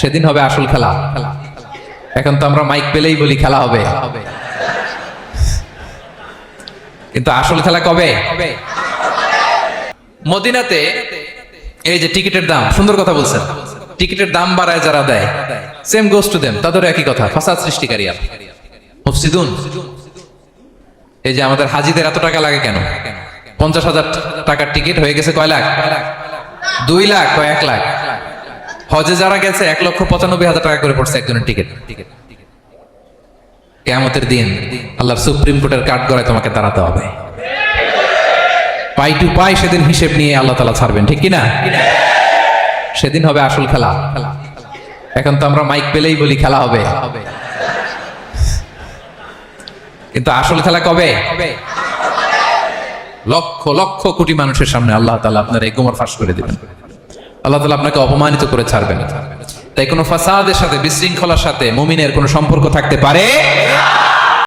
সেদিন হবে আসল খেলা। এখন তো আমরা মাইক পেলেই বলি খেলা হবে। কিন্তু আসল খেলা কবে? মদিনাতে এই যে টিকিটের দাম, সুন্দর কথা বলছেন। টিকিটের দাম বাড়ায় যারা দেয় সেম গোস টু দেম তাদের একই কথা, ফাসাদ সৃষ্টিকারী আর। মুফসিদুন, এই যে আমাদের হাজিদের এত টাকা লাগে কেন? পঞ্চাশ হাজার টাকার টিকিট হয়ে গেছে কয় লাখ? দুই লাখ, কয় এক লাখ? হজে যারা গেছে, এক লক্ষ পঁচানব্বই হাজার টাকা করে পড়ছে একজনের টিকিট কেয়ামতের দিন আল্লাহর সুপ্রিম কোর্টের কাঠ গড়ায় তোমাকে দাঁড়াতে হবে। পাই টু পাই সেদিন হিসেব নিয়ে আল্লাহ তালা ছাড়বেন, ঠিক কিনা? সেদিন হবে আসল খেলা। এখন তো আমরা মাইক পেলেই বলি খেলা হবে। কিন্তু আসল খেলা কবে? লক্ষ লক্ষ কোটি মানুষের সামনে আল্লাহ তালা আপনার এই গোমর ফাঁস করে দিবেন। আল্লাহ তালা আপনাকে অপমানিত করে ছাড়বেন তাই কোনো ফাসাদের সাথে, বিশৃঙ্খলার সাথে মুমিনের কোনো সম্পর্ক থাকতে পারে?